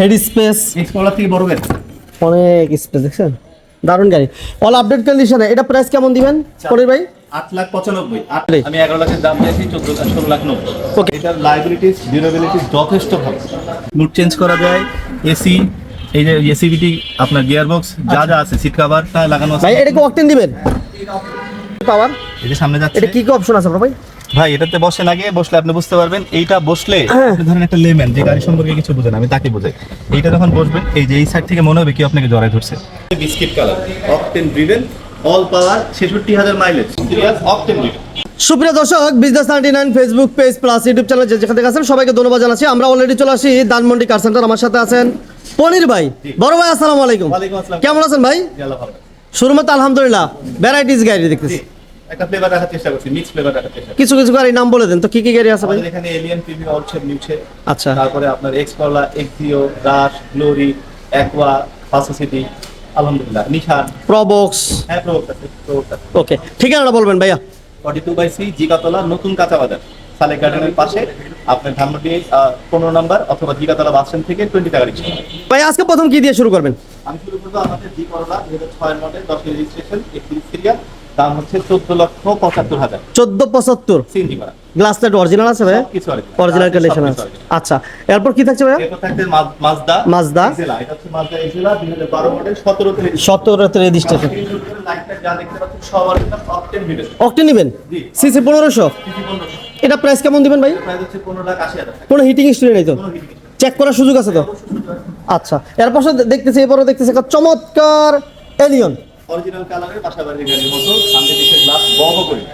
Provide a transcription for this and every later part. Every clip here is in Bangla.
Head space. এক্সপ্লোরার থেকে বড় গাড়ি। অনেক স্পেস দেখছেন? দারুণ গাড়ি। অল আপডেট কন্ডিশনে এটা প্রাইস কেমন দিবেন পরির ভাই? আট লাখ পঁচানব্বই। আমি এগারো লাখের দাম দিয়েছি চোদ্দ ষোলো লাখ নব্বই. এটার লাইবিলিটিস যথেষ্ট ভালো। লুট চেঞ্জ করা যায় এসি এই যে এসিবিটি আপনার গিয়ার বক্স যা যা আছে সিট কাভারটা লাগানো আছে। ভাই এটা কি অকটেন দিবেন? পাওয়ার যে সামনে যাচ্ছে। এটা কি কি অপশন আছে আপনার ভাই? ভাই এটাতে বসেন আগে বসলে আপনি বুঝতে পারবেন এইটা বসলে হ্যাঁ। ধরেন একটা লেমেন যে গাড়ি সম্পর্কে কিছু বুঝেন আমি তাকে বোঝাই। এইটা যখন বসবেন এই যে এই সাইড থেকে মনে হবে কি আপনাকে জড়াই ধরছে। Biscuit colour octane driven all power ছেষট্টি হাজার মাইলেজ সিরিয়াস অকটেন ড্রিভেন সুপ্রিয় দর্শক business ninety nine Facebook page plus YouTube channel যে যেখান থেকে আছেন সবাইকে ধন্যবাদ জানাচ্ছি। আমরা অলরেডি চলে আসি দানমন্ডি কার সেন্টার আমার সাথে আছেন পনির ভাই। বড় ভাই আসসালামু আলাইকুম। কেমন আছেন ভাই? গেল ভালো শুরুতে তো আলহামদুলিল্লাহ ভ্যারাইটিস গাড়ি দেখতেছি। একটা ফ্লেভার রাখার চেষ্টা করছি মিক্স ফ্লেভার রাখার চেষ্টা কিছু কিছু গাড়ি নাম বলে দেন। তো কি কি গাড়ি আছে ভাই? এখানে এলিয়ান প্রিভিউ অলছেপ নিউছে আচ্ছা। তারপরে আপনার এক্সপলা এক্সিও রাশ গ্লোরি অ্যাকোয়া ফাসোসিটি আলহামদুলিল্লাহ নিশান। প্রবক্স হ্যাঁ প্রোক্ট আছে আছে। ওকে ঠিকানাটা বলবেন ভাইয়া। Forty two by C Jigatola নতুন কাঁচা বাজার সালেক গার্ডেনের পাশে আপনার ধানমন্ডি পনেরো নাম্বার অথবা জিগাতলা বাস স্ট্যান্ড থেকে টোয়েন্টি টাকা রিক্সা। ভাই আজকে প্রথম কি দিয়ে শুরু করবেন? আমি শুরু করব আমাদের জি করলা দু হাজার ছয়ের মডেল দশ রেজিস্ট্রেশন একত্রিশ সিরিয়াল দাম হচ্ছে চোদ্দ লক্ষ পঁচাত্তর হাজার। চোদ্দ পঁচাত্তর? সিএনজি গ্লাস লাইট অরিজিনাল আছে ভাই original। অরিজিনাল আছে। আচ্ছা এরপর কি থাকছে এরপর থাকছে মাজদা। মাজদা। এটা হচ্ছে মাজদা এক্সেলা, 2012 মডেল, 17 তে register। সতেরোতে রেজিস্ট্রেশন লাইটটা যা দেখতে পাচ্ছেন সব। অকটে নেবেন? জি। সিসি পনেরোশো? CC 1500 এটা প্রাইস কেমন দিবেন ভাই? প্রাইস হচ্ছে 15 লাখ 80 হাজার। কোনো হিটিং হিস্ট্রি নেই তো। চেক করার সুযোগ আছে তো? আচ্ছা এরপর দেখতেছি এরপরও দেখতেছি একটা চমৎকার এলিয়ন Original colour-এর পাশাপাশি গাড়ির মতো, সামনে পিছে glass বড় করি।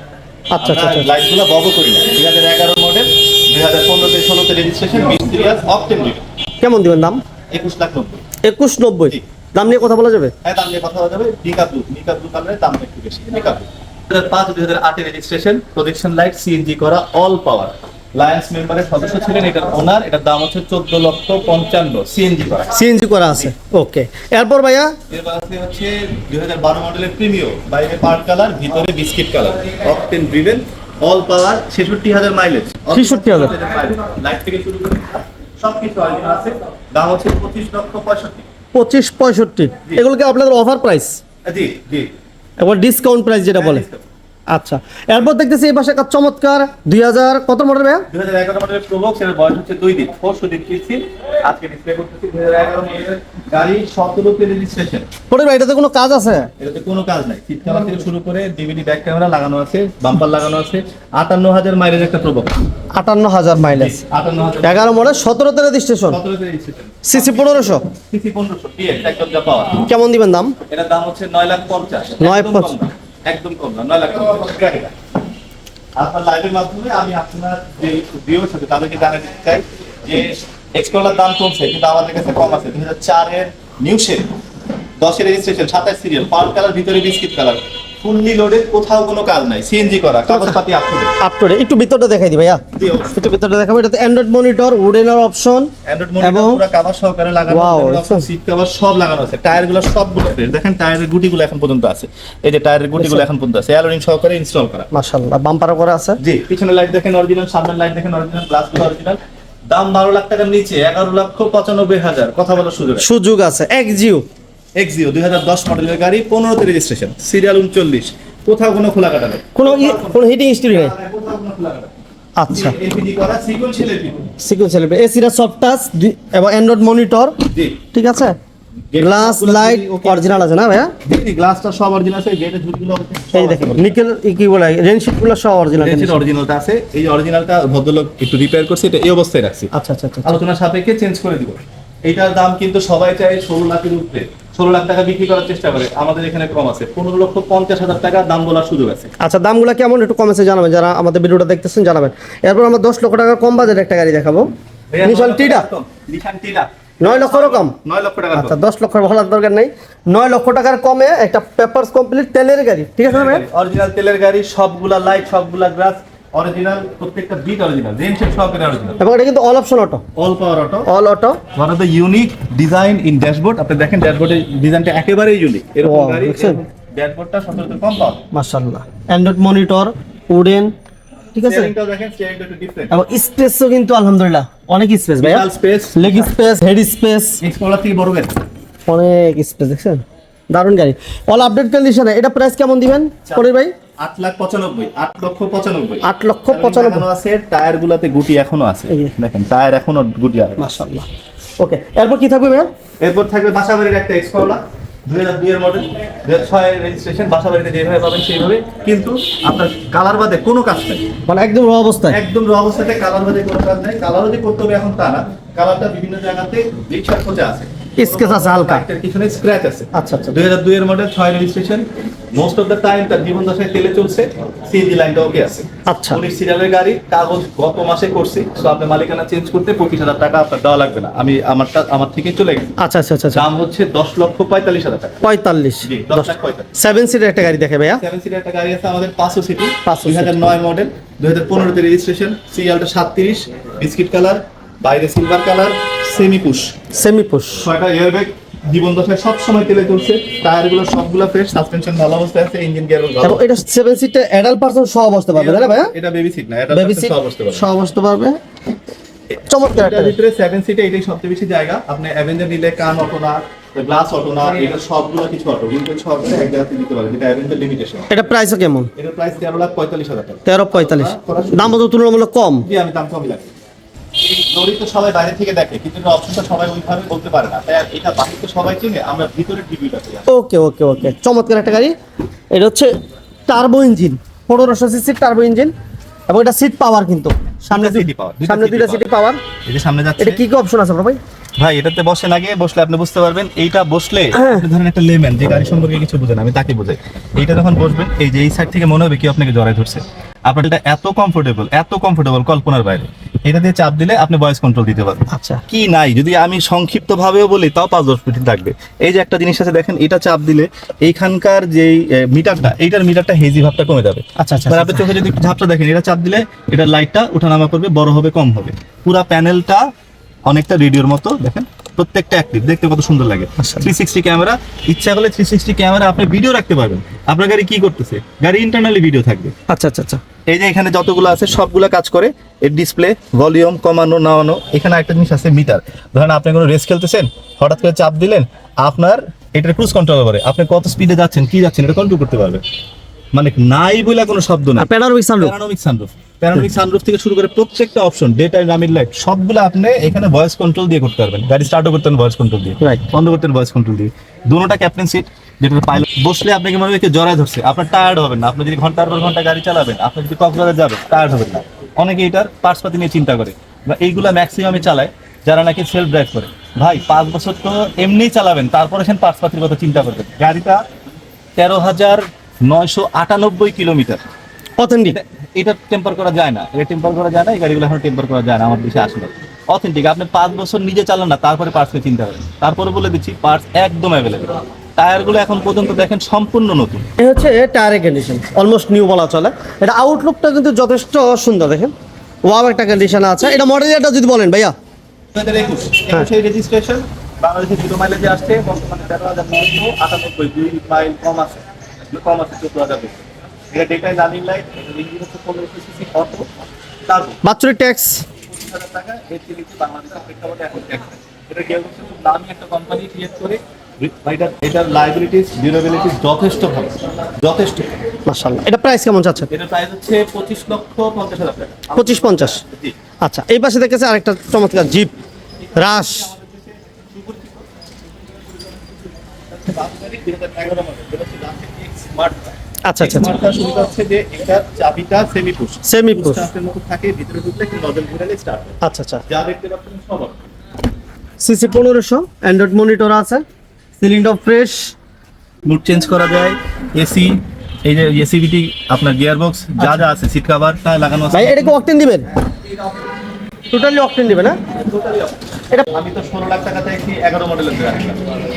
আচ্ছা, আচ্ছা, আচ্ছা। লাইটগুলো বড় করি না। 2011 মডেল, 2015 তে 16 তে registration, 20 সিরিয়াস, octane ভিতরে। কেমন দিবেন দাম 21 লাখ 90 একুশ নব্বই। দাম নিয়ে কথা বলা যাবে হ্যাঁ দাম নিয়ে কথা বলা যাবে ব্লু মিকা ব্লু কালারের দাম একটু বেশি মিকা ব্লু দু হাজার পাঁচ দুই হাজার আটের রেজিস্ট্রেশন প্রজেকশন লাইট সিএনজি করা অল পাওয়ার লায়ন্স মেম্বারের সদস্য ছিলেন এটার ওনার এটার দাম হচ্ছে চোদ্দ লক্ষ পঞ্চান্ন সিএনজি করা। সিএনজি করা আছে। ওকে এরপর ভাইয়া? এর আছে হচ্ছে দুই হাজার বারো মডেলের প্রিমিও বাইরে পার্ট কালার ভিতরে biscuit colour octane driven all power ছেষট্টি হাজার মাইলেজ 66,000 লাইট থেকে শুরু করে সব কিছু অরিজিনাল আছে। দাম হচ্ছে পঁচিশ লক্ষ পঁয়ষট্টি। পঁচিশ পঁয়ষট্টি। এগুলো কি আপনাদের অফার প্রাইস জি জি। এবার ডিসকাউন্ট প্রাইস যেটা বলে। আচ্ছা। এরপর দেখতেছি এই পাশে একটা চমৎকার দুই হাজার কত মডেল ভাইয়া? দুই হাজার এগারো মডেলের প্রবক্স এর বয়স হচ্ছে দুই দিন। পরশু দিন কিনছি আজকে ডিসপ্লে করতেছি দুই হাজার এগারো মডেলের গাড়ি সতেরোতে রেজিস্ট্রেশন পরে ভাই এটাতে কোনো কাজ আছে? এটাতে কোনো কাজ নাই। কাভার থেকে শুরু করে ডিভিডি ব্যাক ক্যামেরা লাগানো আছে বাম্পার লাগানো আছে আটান্ন হাজার মাইলেজ একটা প্রবক্স আটান্ন হাজার মাইলেজ আটান্ন হাজার এগারো মডেল সতেরোতে রেজিস্ট্রেশন সতেরোতে রেজিস্ট্রেশন সিসি পনেরোশো? সিসি পনেরোশো একদম যা পাওয়া। কেমন দিবেন দাম? এটার দাম হচ্ছে নয় লাখ পঞ্চাশ। নয় পঞ্চাশ। একদম কম না, নয় লাখ আপনার লাইভের মাধ্যমে আমি আপনার যে ভিউর সাথে তাদেরকে জানাতে চাই যে এক্সকোলার দাম কমছে, কিন্তু আমাদের কাছে কম আছে। দুই হাজার চারের নিউ শেপ দশের রেজিস্ট্রেশন সাতাশ সিরিয়াল পার কালার, ভিতরে বিস্কিট কালার। ফুললি লোডেড কোথাও কোনো কাজ নাই। সিএনজি করা কাগজপাতি আপলোড আপ টু একটু ভিতরটা দেখাই দি ভাইয়া। একটু ভিতরটা দেখাবো। এটাতে অ্যান্ড্রয়েড মনিটর উডেনের অপশন অ্যান্ড্রয়েড মনিটর পুরো কভার সহকারে লাগানো আছে সিট কভার সব লাগানো আছে। টায়ারগুলো সবগুলো ফ্রেশ দেখেন টায়ারের গুটিগুলো এখন পর্যন্ত আছে। এই যে টায়ারের গুটিগুলো এখন পর্যন্ত আছে। অ্যালোরিং সহকারে ইনস্টল করা। মাশাআল্লাহ। বাম্পারও করা আছে। জি পিছনে লাইট দেখেন অরিজিনাল সামনের লাইট দেখেন অরিজিনাল গ্লাসগুলো অরিজিনাল দাম বারো লাখ টাকার নিচে এগারো লক্ষ পঁচানব্বই হাজার। কথা বলার সুযোগ সুযোগ আছে। এক্সজিও এক্সিও দুই হাজার দশ মডেলের গাড়ি পনেরোতে রেজিস্ট্রেশন সিরিয়াল উনচল্লিশ। কোথাও কোনো খোলা কাটা নেই। কোনো কোনো হিটিং হিস্ট্রি নেই? কোথাও কোনো খোলা কাটা আচ্ছা। ছেলে এসিরা সফট টাচ এবং অ্যান্ড্রয়েড মনিটর ঠিক আছে? গ্লাস লাইট অরিজিনাল আছে না ভাইয়া? গ্লাসটা সব অরিজিনাল আছে গেটের ঝুটগুলো এই দেখেন নিকেল কি বলে রেনশিটগুলো সব অরিজিনাল রেঞ্জের অরিজিনালটা আছে। এই অরিজিনালটা ভদ্রলোক একটু রিপেয়ার করছে এটা এই অবস্থায় রাখছি। আচ্ছা আচ্ছা আচ্ছা আলোচনার সাপেক্ষে চেঞ্জ করে দিব। এইটার দাম কিন্তু সবাই চায় ষোলো লাখের উপরে। ষোলো লাখ টাকা বিক্রি করার চেষ্টা করে। আমাদের এখানে কম আছে। পনেরো লক্ষ পঞ্চাশ হাজার টাকা দাম বলার সুযোগ আছে। আচ্ছা দামগুলো কেমন একটু কমেছে জানাবেন। যারা আমাদের ভিডিওটা দেখতেছেন জানাবেন। এরপর আমরা দশ লক্ষ টাকার কম একটা গাড়ি দেখাবো। নিশান টিটা নিশান টিটা নয় লক্ষেরও কম। নয় লক্ষ টাকা আচ্ছা দশ লক্ষ বলার দরকার নেই। নয় লক্ষ টাকার কমে একটা পেপারস কমপ্লিট তেলের গাড়ি। ঠিক আছে অরিজিনাল তেলের গাড়ি সবগুলা লাইট সবগুলা গ্লাস অরিজিনাল প্রত্যেকটা বিট অরিজিনাল সহকারে অরিজিনাল এবং এটা কিন্তু all option auto all power auto all auto one of the unique design in dashboard আপনি দেখেন ড্যাশবোর্ডের ডিজাইনটা একেবারেই ইউনিক এরকম গাড়ি? ড্যাশবোর্ডটা সচরাচর কম পাওয়া। মাশাল্লাহ অ্যান্ড্রয়েড মনিটর উডেন ঠিক আছে? এবং স্পেসও কিন্তু আলহামদুলিল্লাহ অনেক স্পেস বিশাল space leg space head space Explorer থেকে বড় গাড়ি। অনেক স্পেস দেখছেন? দারুণ গাড়ি। অল আপডেট কন্ডিশনে এটা প্রাইস কেমন দিবেন? পরির ভাই? আট লাখ পঁচানব্বই আট লক্ষ পঁচানব্বই। আট লক্ষ পঁচানব্বই। আছে টায়ার গুলাতে গুটি এখনও আছে। দেখেন টায়ার এখনও গুটি আছে। মাশাআল্লাহ। ওকে এরপর কি থাকবে ভাইয়া? এরপর থাকবে বাসাবাড়ির একটা দুই হাজার দুই এর মডেল দুই হাজার ছয়ের রেজিস্ট্রেশন বাসাবাড়িতে যেভাবে পাবেন সেইভাবে। কিন্তু আপনার কালার বাদে কোনো কাজ নেই। মানে একদম র অবস্থায়? একদম র অবস্থাতে কালার বাদে কোনো কাজ নেই। কালার যদি করতে হবে এখন তা না। কালারটা বিভিন্ন জায়গাতে রিক্সার খোঁজা আছে। Scratch আছে হালকা। পিছনে স্ক্র্যাচ আছে। আচ্ছা আচ্ছা। দুই হাজার দুই এর মডেল ছয় registration most of the time তার জীবন দশায় তেলে চলছে সিএনজি লাইনটা ওকে আছে। আচ্ছা। উনিশ সিরিয়ালের গাড়ি কাগজ গত মাসে করছি তো আপনার মালিকানা চেঞ্জ করতে পঁচিশ হাজার টাকা আপনার দেওয়া লাগবে না। আমি আমারটা আমার থেকে চলে গেছে। আচ্ছা আচ্ছা আচ্ছা আচ্ছা। দাম হচ্ছে দশ লক্ষ পঁয়তাল্লিশ হাজার টাকা। পঁয়তাল্লিশ। জি দশ লাখ পঁয়তাল্লিশ। সেভেন সিটের একটা গাড়ি দেখে ভাইয়া। সেভেন সিটার একটা গাড়ি আছে আমাদের পাঁচশো সিটি। 500 দুই হাজার নয় মডেল দুই হাজার পনেরোতে রেজিস্ট্রেশন সিরিয়ালটা সাতত্রিশ বিস্কিট কালার বাইরে silver colour semi push semi push ছয়টা এয়ারব্যাগ জীবন দশায় সব সময় তেলে চলছে। টায়ারগুলো সবগুলো ফ্রেশ সাসপেনশন ভালো অবস্থায় আছে ইঞ্জিন গিয়ার এবং এটা সেভেন সিটে অ্যাডাল্ট পার্সন সহ বসতে পারবে তাই না ভাইয়া? এটা বেবি সিট না এটা বেবি সিট পারবে। সহ বসতে পারবে। চমৎকার একটা ভিতরে সেভেন সিটে এটাই সবচেয়ে বেশি জায়গা। আপনি অ্যাভেঞ্জার নিলে কান অটো না গ্লাস অটো না এটা সবগুলো কিছু অটো কিন্তু সবগুলো এক জায়গাতে দিতে পারে যেটা অ্যাভেঞ্জার লিমিটেশন এটা প্রাইসও কেমন? এটার প্রাইস তেরো লাখ পঁয়তাল্লিশ হাজার টাকা। তেরো পঁয়তাল্লিশ। দাম তো তুলনামূলক কম। জি আমি দাম কমই লাগে তো সবাই বাইরে থেকে দেখে কিন্তু এটা অপশনটা সবাই ওইভাবে বলতে পারে না। তাই এটা তো সবাই চিনে আমরা ভিতরে ওকে ওকে ওকে। চমৎকার একটা গাড়ি। এটা হচ্ছে টার্বো ইঞ্জিন পনেরোশো সিসির টার্বো ইঞ্জিন এবং এটা সিট পাওয়ার কিন্তু। সামনে power, দুইটা সামনে দুইটা সিটি পাওয়ার যে সামনে যাচ্ছে। এটা কি কি অপশন আছে ভাই? ভাই এটাতে বসেন আগে বসলে আপনি বুঝতে পারবেন। এইটা বসলে হ্যাঁ। ধরেন একটা লেমেন যে গাড়ি সম্পর্কে কিছু বুঝেন আমি তাকে বোঝাই। এইটা যখন বসবেন এই যে এই সাইড থেকে মনে হবে কি আপনাকে জড়াই ধরছে। আপনার এটা এত কমফোর্টেবল এত কমফোর্টেবল কল্পনার বাইরে। এটা দিয়ে চাপ দিলে আপনি ভয়েস কন্ট্রোল দিতে পারবেন। আচ্ছা। কি নাই? যদি আমি সংক্ষিপ্ত ভাবেও বলি তাও পাঁচ দশ মিনিট লাগবে। এই যে একটা জিনিস আছে দেখেন এটা চাপ দিলে এইখানকার যে মিটারটা এইটার মিটারটা হেজি ভাবটা কমে যাবে। আচ্ছা আচ্ছা মানে আপনি চোখে যদি ঝাপটা দেখেন এটা চাপ দিলে এটা লাইটটা ওঠানামা করবে বড় হবে কম হবে। পুরা প্যানেলটা অনেকটা রেডিওর মতো দেখেন প্রত্যেকটা অ্যাক্টিভ দেখতে কত সুন্দর লাগে। থ্রি সিক্সটি ক্যামেরা ইচ্ছা করলে থ্রি সিক্সটি ক্যামেরা আপনি ভিডিও রাখতে পারবেন। আপনার গাড়ি কি করতেছে? গাড়ি ইন্টারনালি ভিডিও থাকবে। আচ্ছা আচ্ছা আচ্ছা। এই যে এখানে যতগুলো আছে সবগুলো কাজ করে এর ডিসপ্লে ভলিউম কমানো নামানো এখানে একটা জিনিস আছে মিটার ধরেন আপনি কোনো রেস খেলতেছেন হঠাৎ করে চাপ দিলেন আপনার এটার ক্রুজ কন্ট্রোল করে। আপনি কত স্পিডে যাচ্ছেন কি যাচ্ছেন এটা কন্ট্রোল করতে পারবে মানে নাই বলে কোনো শব্দ না panoramic sunroof panoramic sunroof panoramic sunroof থেকে শুরু করে প্রত্যেকটা option day time running light সবগুলো আপনি এখানে ভয়েস কন্ট্রোল দিয়ে করতে পারবেন। গাড়ি স্টার্টও করতেন ভয়েস কন্ট্রোল দিয়ে। Right. বন্ধ করতেন ভয়েস কন্ট্রোল দিয়ে। দুটোটা ক্যাপ্টেন সিট যেটা পাইলট বসলে আপনাকে মনে হয় জড়ায় ধরছে। আপনার টায়ার্ড হবেন না। আপনি যদি ঘণ্টার পর ঘণ্টা গাড়ি চালাবেন আপনি যদি কক্সবাজার যাবেন টায়ার্ড হবেন না। অনেকে এটার পার্সপাতি নিয়ে চিন্তা করে। বা এইগুলা ম্যাক্সিমামে চালায় যারা নাকি সেলফ ড্রাইভ করে। ভাই পাঁচ বছর তো এমনিই চালাবেন তারপরে সেন পার্সপাতির কথা চিন্তা করবেন। গাড়িটা তেরো হাজার নয়শো আটানব্বই কিলোমিটার। অথেন্টিক এটা- এটা টেম্পার করা যায় না। এটা টেম্পার করা যায় না এই গাড়িগুলো এখন টেম্পার করা যায় না আমার দেশে আসলে। অথেন্টিক আপনি পাঁচ বছর নিজে চালান না তারপরে পার্টসকে চিন্তা করেন। তারপরে বলে দিচ্ছি পার্টস একদম অ্যাভেলেবেল টায়ারগুলো এখন পর্যন্ত দেখেন সম্পূর্ণ নতুন। এই হচ্ছে টায়ারের কন্ডিশন অলমোস্ট নিউ বলা চলে। এটা আউটলুকটা কিন্তু যথেষ্ট সুন্দর দেখেন। ওয়াও একটা কন্ডিশন আছে। এটা মডেল ইয়ারটা যদি বলেন ভাইয়া। একুশ রেজিস্ট্রেশন বাংলাদেশে জিরো মাইলেজে আসছে বর্তমানে তেরো হাজার নয়শো আটানব্বই দুই মাইল কম আছে কম আছে চোদ্দ হাজার এটা ডেটায় রানিং লাইট ইঞ্জিন হচ্ছে পনেরোশো সিসি অটো তারপর বাৎসরিক ট্যাক্স টাকা এর থেকে বাংলাদেশের প্রেক্ষাপটে এখন ট্যাক্স এটা গিয়ে খুব দামি একটা কোম্পানি ক্রিয়েট করে এটার এটার লাইবিলিটিস ডিউরেবিলিটিস যথেষ্ট ভালো। যথেষ্ট। মাশাআল্লাহ। এটা প্রাইস কেমন চাচ্ছেন? এটার প্রাইস হচ্ছে পঁচিশ লক্ষ পঞ্চাশ হাজার টাকা। পঁচিশ পঞ্চাশ। জি। আচ্ছা এই পাশে দেখেছে আরেকটা চমৎকার জিপ রাশ। আচ্ছা আচ্ছা আচ্ছা। সুবিধা হচ্ছে যে এটার চাবিটা সেমি পুশ সেমি পুশ স্টার্টের মতো থাকে ভিতরে ঢুকলে কিন্তু নজল ঘুরালে স্টার্ট আচ্ছা আচ্ছা। যা দেখতে পাচ্ছেন সব সিসি পনেরোশো অ্যান্ড্রয়েড মনিটর আছে। সিলিংটাও ফ্রেশ মুড চেঞ্জ করা যায়। এসি এই যে এসিবিটি আপনার গিয়ার বক্স যা যা আছে সিট কভারটা লাগানো আছে। ভাই এটা কি অকটেন দিবেন? টোটালি অকটেন দিবেন হ্যাঁ? এটা আমি তো ষোলো লাখ টাকা চাইছি এগারো মডেলের গাড়ি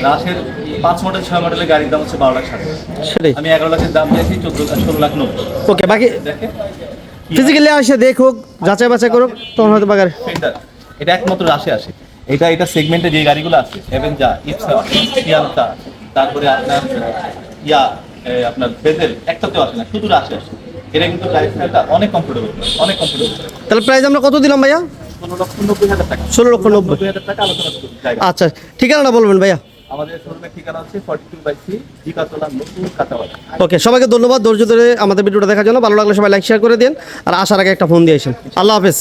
রাশের পাঁচ মডেল ছয় মডেলের গাড়ির দাম হচ্ছে বারো লাখ ষাট সেটাই। আমি এগারো লাখের দাম চাইছি চোদ্দ ষোলো লাখ নব্বই। ওকে বাকি দেখে ফিজিক্যালি আসে দেখুক যাচাই বাছাই করুক তখন হয়তো বাগার এটা একমাত্র রাশে আসে। এটা এটা সেগমেন্টে যে গাড়িগুলো আছে এভেঞ্জা ইপসা সিয়ালটা তারপরে আপনার ইয়া আপনার বেজেল একটাতেও আসে না শুধু রাশে আসে। এটা কিন্তু লাইফস্টাইলটা অনেক কমফোর্টেবল অনেক কমফোর্টেবল তাহলে প্রাইস আমরা কত দিলাম ভাইয়া? ষোলো লক্ষ নব্বই। আচ্ছা ঠিকানাটা বলবেন ভাইয়া। ওকে সবাইকে ধন্যবাদ ধৈর্য ধরে আমাদের ভিডিওটা দেখার জন্য। ভালো লাগলে সবাই লাইক শেয়ার করে দিন। আর আসার আগে একটা ফোন দিয়েছেন আল্লাহ হাফেজ।